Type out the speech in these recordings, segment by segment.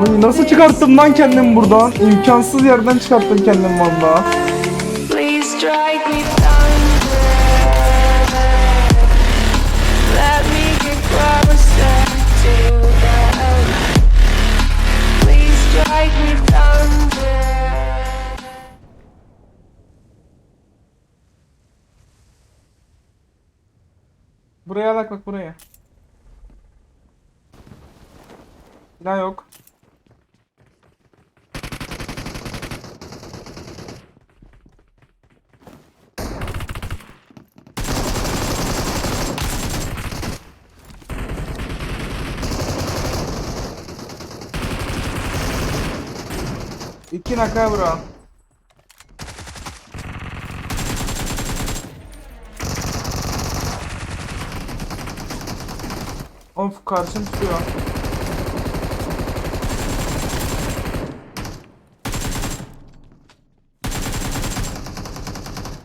Oy, nasıl çıkarttım lan kendimi buradan? İmkansız yerden çıkarttım kendimi valla. Please strike me thunder. Let me get closer to them. Please strike me thunder. Buraya bak bak buraya. Silah yok. İki naka bro. Of karşım tutuyor.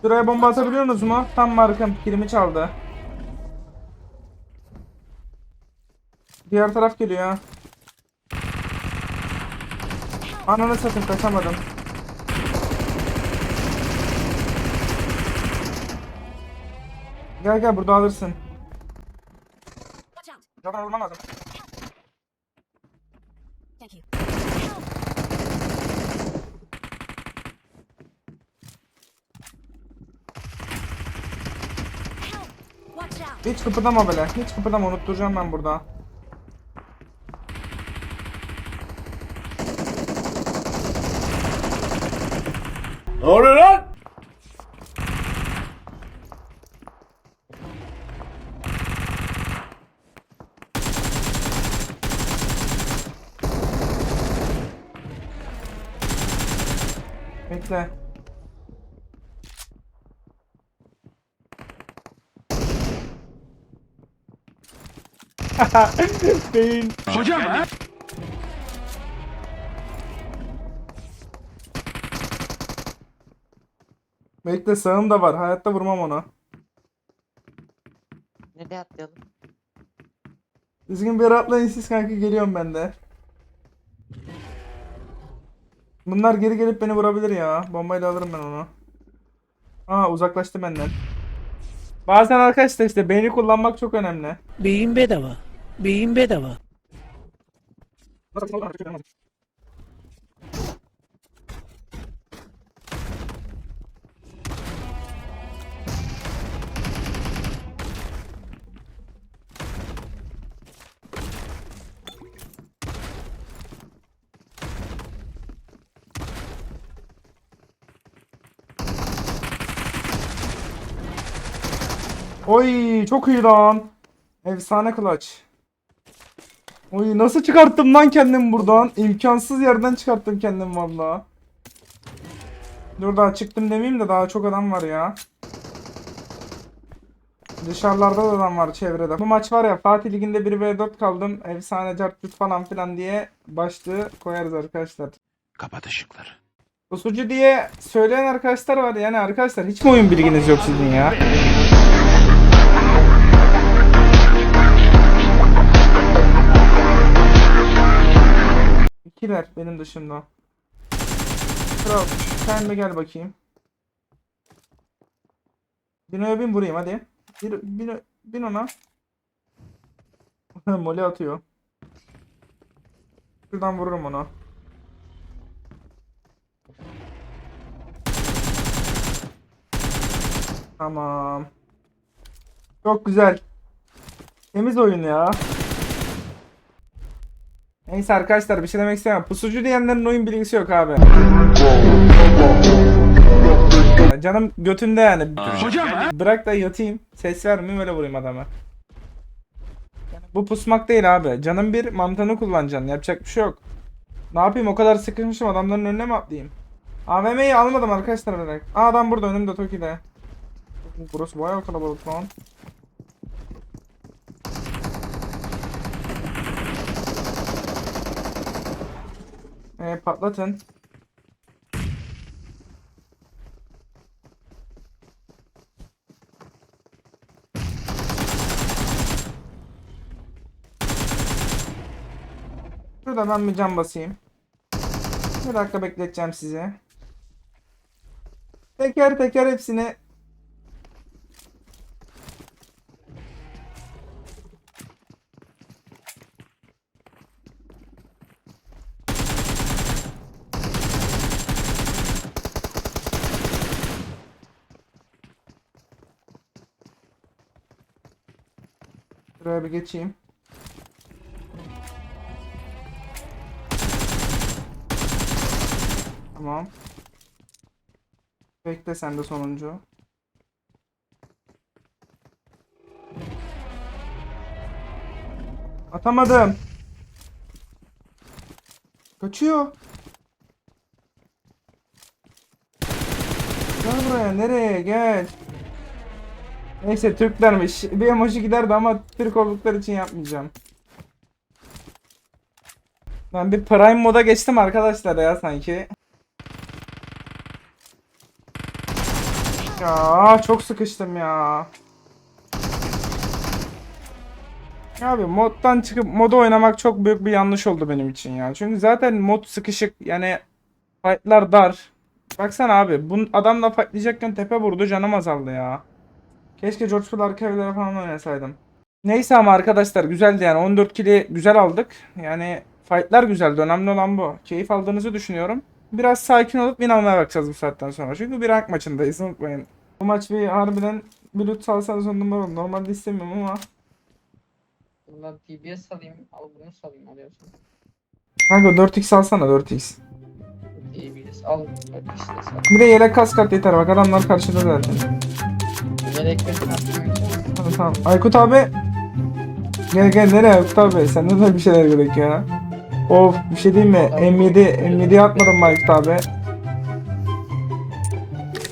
Şuraya bomba atabiliyorsunuz mu? Tam markım. Kilimi çaldı. Diğer taraf geliyor. Ananı satayım kaçamadım. Gel gel burada alırsın. Zaten vurman lazım. Thank you. Help! Watch out. Hiç kıpırdama böyle. Hiç kıpırdama unutturacağım ben burada. Ne oluyor lan? Bekle. Beyin. Hocam ha? Bekle sağım da var. Hayatta vurmam onu. Nereye atlayalım? Düzgün bir yere atlayın siz kanka geliyorum ben de. Bunlar geri gelip beni vurabilir ya. Bombayla alırım ben onu. Aa uzaklaştı benden. Bazen arkadaşlar işte beyni kullanmak çok önemli. Beyin bedava. Beyin bedava. Oy çok iyi lan. Efsane clutch. Oy nasıl çıkarttım lan kendimi buradan? İmkansız yerden çıkarttım kendimi valla. Dur daha çıktım demeyeyim de daha çok adam var ya. Dışarılarda da adam var çevrede. Bu maç var ya Fatih Ligi'nde 1v4 kaldım. Efsane cartçut falan filan diye başlığı koyarız arkadaşlar. Kapat ışıkları. Usucu diye söyleyen arkadaşlar var. Yani arkadaşlar hiç mi oyun bilginiz yok sizin ya? İkiler benim dışımda. Kral sen de gel bakayım. Dino'ya bin vurayım hadi. Bir, bin, bin ona. Mole atıyor. Şuradan vururum onu. Tamam. Çok güzel. Temiz oyun ya. Neyse arkadaşlar bir şey demek istemem. Pusucu diyenlerin oyun bilgisi yok abi. Canım götünde yani. Hocam? Bırak da yatayım. Ses vermeyeyim öyle vurayım adama. Yani bu pusmak değil abi. Canım bir mantığını kullanacaksın. Yapacak bir şey yok. Ne yapayım o kadar sıkışmışım adamların önüne mi atlayayım? AVM'yi almadım arkadaşlar olarak. Aa adam burada önümde Toki'de. Burası bayağı kalabalık lan. Ee, patlatın. Şurada ben bir cam basayım. Bir dakika bekleteceğim sizi. Teker teker hepsini Şuraya bir geçeyim. Tamam. Bekle sen de sonuncu. Atamadım. Kaçıyor. Gel buraya nereye gel. Neyse Türklermiş. Bir emoji giderdi ama Türk oldukları için yapmayacağım. Ben bir Prime moda geçtim arkadaşlar ya sanki. Ya çok sıkıştım ya. Abi moddan çıkıp moda oynamak çok büyük bir yanlış oldu benim için ya. Çünkü zaten mod sıkışık yani fightlar dar. Baksana abi bu adamla fightlayacakken tepe vurdu canım azaldı ya. Keşke George Floyd arka evlere falan oynasaydım. Neyse ama arkadaşlar güzeldi yani 14 kili güzel aldık. Yani fightlar güzeldi önemli olan bu. Keyif aldığınızı düşünüyorum. Biraz sakin olup win almaya bakacağız bu saatten sonra. Çünkü bir rank maçındayız unutmayın. Bu maç bir harbiden bir loot salsanız on numara olur. Normalde istemiyorum ama. Valla DBS salayım, al bunu salayım alıyorsun. Kanka 4x alsana 4x. DBS al. Bir de yelek kask at yeter bak adamlar karşıda zaten. Tamam tamam. Aykut abi. Gel gel nereye Aykut abi? Sende de bir şeyler gerek ya. Of bir şey diyeyim mi? M7 M7'ye atmadım Aykut abi?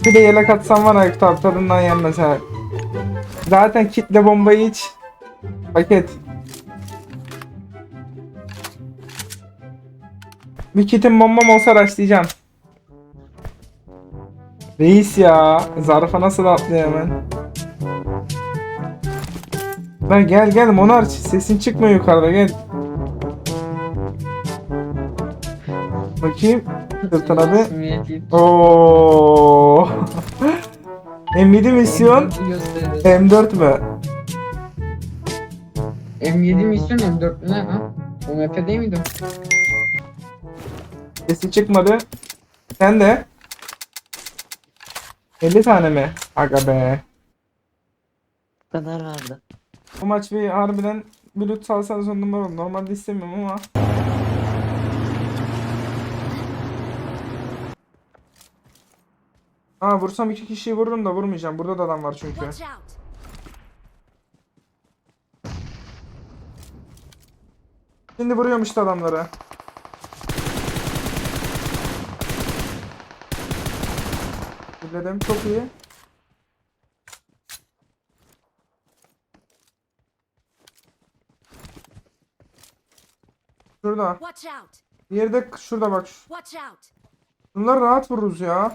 Bir de yelek atsan var Aykut abi tadından yenmez ha. Zaten kitle bombayı hiç paket. Bir kitin bombam olsa raşlayacağım. Reis ya. Zarfa nasıl atlıyor hemen. Lan gel gel Monarch sesin çıkmıyor yukarıda gel. Bakayım. Sırtına bir. Oo. M7 misyon M4 mü? M7 misyon M4 ne lan? O map değil miydi? Sesi çıkmadı. Sen de. 50 tane mi? Aga be. Bu kadar vardı. Bu maç bir harbiden bir loot salsanız on numara olur. Normalde istemiyorum ama. Aa vursam iki kişiyi vururum da vurmayacağım. Burada da adam var çünkü. Şimdi vuruyorum işte adamları. Fulledim. Çok iyi. Şurada. Diğeri de şurada bak. Bunları rahat vururuz ya.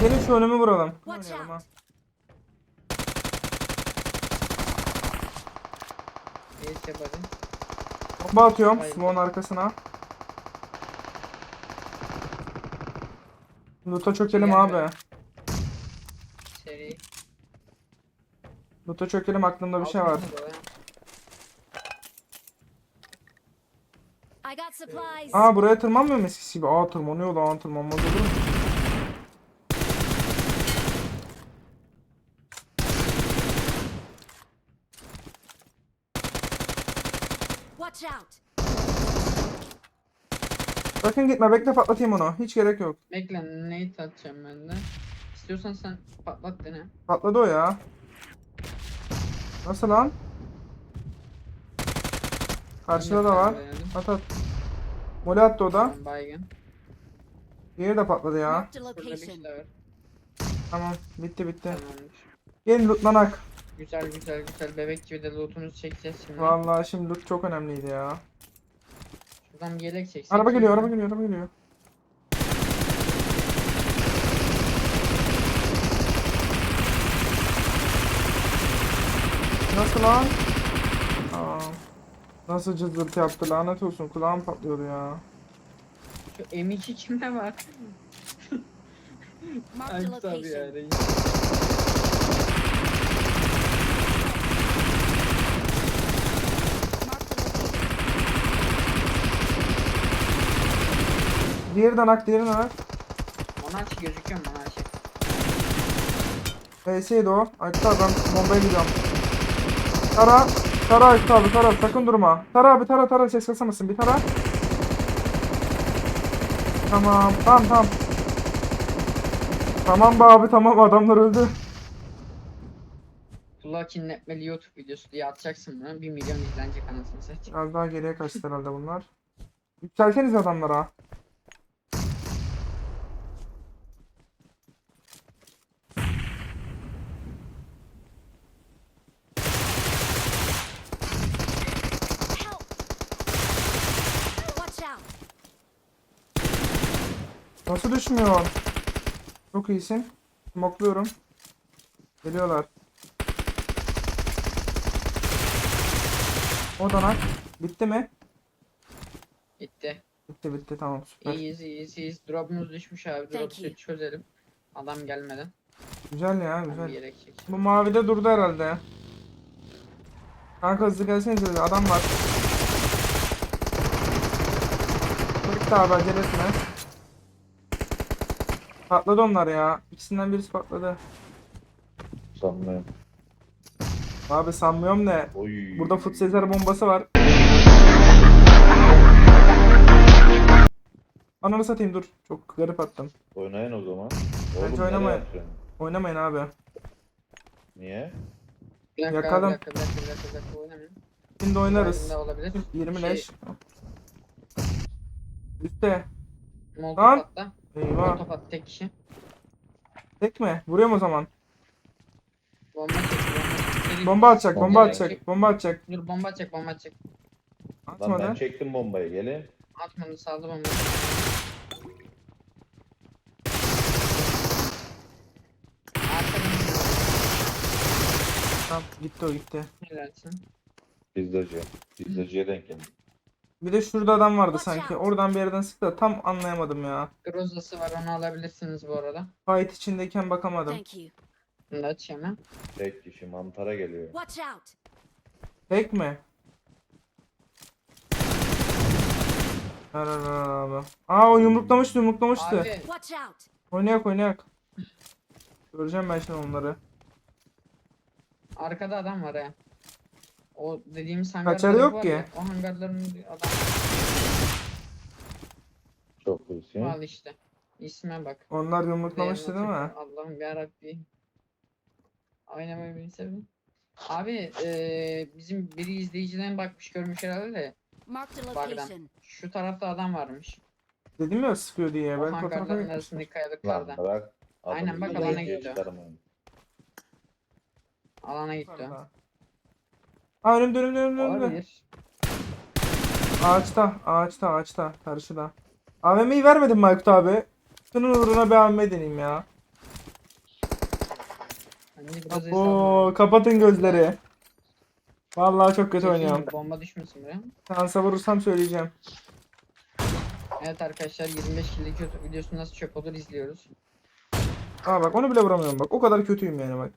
Gelin şu önümü vuralım. Oynayalım ha. Neyse. Bomba atıyorum smoke'un arkasına. Loot'a çökelim abi. Seri. Loot'a çökelim aklımda bir şey var. Altın da ya. I got supplies! Aa buraya tırmanmıyor mu eskisi gibi? Aa tırmanıyor lan tırmanmaz olur mu? Watch out! Sakın gitme bekle patlatayım onu. Hiç gerek yok. Bekle nade atacağım ben de. İstiyorsan sen patlat dene. Patladı o ya. Nasıl lan? Karşıda da var. At at. Mole attı o da. Baygın. Diğeri de patladı ya. Marked a Burada bir location. var. Tamam bitti bitti. Tamamdır. Gelin lootlanak. Güzel güzel güzel bebek gibi de lootumuzu çekeceğiz şimdi. Vallahi şimdi loot çok önemliydi ya. Şuradan bir yelek çeksek. Araba geliyor araba geliyor araba geliyor. Nasıl lan? Nasıl cızırtı yaptı lanet olsun kulağım patlıyordu ya. Şu M2 kimde var? Marked a Aykut abi ya. location. reis. Diğeri de nak diğeri de nak. Monarşi gözüküyor Monarşi? PS'ydi o. Abi ben bombaya gidiyorum. Tara. Tara abi tara sakın durma. Tara abi tara tara ses kasamasın bir tara. Tamam tamam tamam. Tamam be abi tamam adamlar öldü. Kulağı kinletmeli YouTube videosu diye atacaksın bunu. 1 milyon izlenecek anasını satayım. Biraz daha geriye kaçtı herhalde bunlar. Yükselteniz adamlara. Help! Watch out! Nasıl düşmüyor? Çok iyisin. Smokluyorum. Geliyorlar. O da nak. Bitti mi? Bitti. Bitti bitti tamam süper. İyiyiz iyiyiz iyiyiz. Drop'umuz düşmüş abi. Drop'u çözelim. Adam gelmeden. Güzel ya güzel. Bu mavide durdu herhalde. Kanka hızlı gelsenize adam var. Bitti abi acelesine. Patladı onlar ya. İkisinden birisi patladı. Sanmıyorum. Abi sanmıyorum ne. Oy. Burada Foot Sezer bombası var. Ananı satayım dur. Çok garip attım. Oynayın o zaman. Bence nereye oynamayın. Oynamayın abi. Niye? Bir dakika Yakalım. bir dakika bir dakika bir dakika, bir dakika oynamayayım. Şimdi oynarız. Elimde olabilir. 20 Şey, leş. Üste. Molotov Lan. atla. Eyvah. Molotov at tek kişi. Tek mi? Vuruyorum o zaman. Bomba çek. Bomba. Bomba atacak, bomba Bomba atacak, bomba atacak. Dur bomba çek bomba çek. Lan ben Atmadı. çektim bombayı gelin. Atmadı saldı bombayı. Arkadan Tamam, gitti o gitti. helalsin. Pizzacı. Pizzacıya denk geldim. Bir de şurada adam vardı Watch sanki. out. Oradan bir yerden sıktı da tam anlayamadım ya. Grozası var onu alabilirsiniz bu arada. Fight içindeyken bakamadım. Thank you. Bunu da açayım ha. Tek kişi mantara geliyor. Watch out! Tek mi? Abi. Aa o yumruklamıştı yumruklamıştı. Abi Watch out! Oynayak oynayak. Göreceğim ben şimdi onları. arkada adam var ha. O dediğimiz hangarlar Kaçarı yok var ki. ya, O hangarların adam Çok iyisin. al işte. İsme bak. Onlar yumruklamıştı değil mi? Allah'ım yarabbi. Oynamayı bilsem. Abi eee bizim biri izleyiciden bakmış görmüş herhalde de Marked a Bug'dan. location. şu tarafta adam varmış. Dedim ya sıkıyor diye. o Ben fotoğrafa hangarların gitmiştim. arasındaki Lan kayalıklarda. bırak. Aynen, bak alana gidiyor. Alana gitti. o. Aa önümde önümde önümde önümde. Olabilir. Ağaçta ağaçta ağaçta karşıda. AVM'yi vermedin mi Aykut abi? Şunun uğruna bir AVM deneyim ya. Hani biraz Oo kapatın gözleri. Vallahi çok kötü oynuyorum. Bomba düşmesin buraya. Şansa vurursam söyleyeceğim. Evet arkadaşlar 25 killik YouTube videosu nasıl çöp olur izliyoruz. Aa bak onu bile vuramıyorum bak. O kadar kötüyüm yani bak.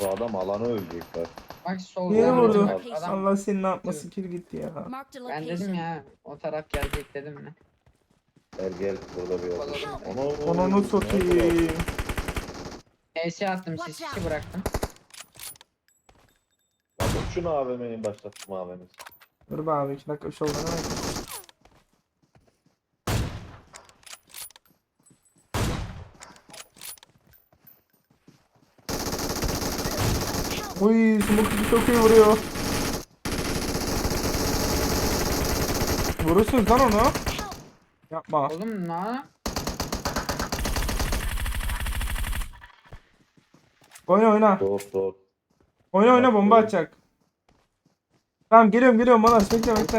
Bu adam alanı ölecek bak. Bak sol tarafta vurdu. Adam, Allah senin ne yapması kill gitti ya. Ben dedim ya o taraf gelecek dedim mi? Gel gel burada bir yol. Onu satayım. ES attım out. işi bıraktım. Bak şunu AVM'yi başlattım AVM'si. Dur be abi 2 dakika bir şey oldu. Uy smoke çok iyi vuruyor. Vurursunuz lan onu. Yapma. Oğlum ne? Oyna oyna. Doğru doğru. Oyna oyna bomba atacak. Tamam geliyorum geliyorum bana bekle bekle.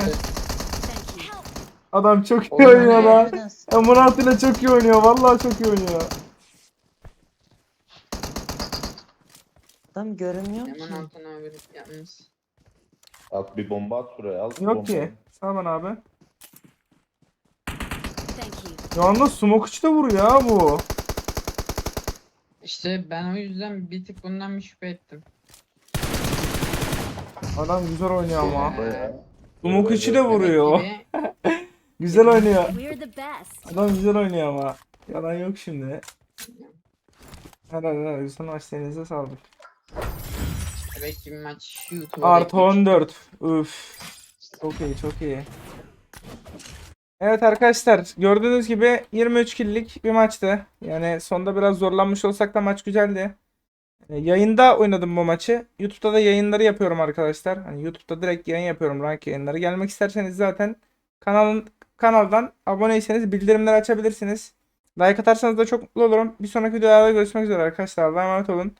Adam çok iyi Oğlum, oynuyor lan. Ya Murat ile çok iyi oynuyor. Vallahi çok iyi oynuyor. Adam görünmüyor Hemen ki. altına abi yalnız. At bir bomba at şuraya. Al Yok bomba. ki. Sağ bana abi. Thank you. Yalnız smoke içi de vuruyor ha bu. İşte ben o yüzden bir tık bundan bir şüphe ettim. Adam güzel oynuyor ama. Bomba ya. Smoke içi de vuruyor. Güzel oynuyor. We're the best. Adam güzel oynuyor ama. Yalan yok şimdi. Helal helal. Güzel maç sağlık. Demek ki bir maç YouTube'a Artı beklemiş. 14. Üf. Çok iyi çok iyi. Evet arkadaşlar gördüğünüz gibi 23 kill'lik bir maçtı. Yani sonda biraz zorlanmış olsak da maç güzeldi. E, Yayında oynadım bu maçı. YouTube'da da yayınları yapıyorum arkadaşlar. Hani YouTube'da direkt yayın yapıyorum rank yayınları. Gelmek isterseniz zaten kanalın kanaldan aboneyseniz bildirimleri açabilirsiniz. Like atarsanız da çok mutlu olurum. Bir sonraki videolarda görüşmek üzere arkadaşlar. Allah'a emanet olun.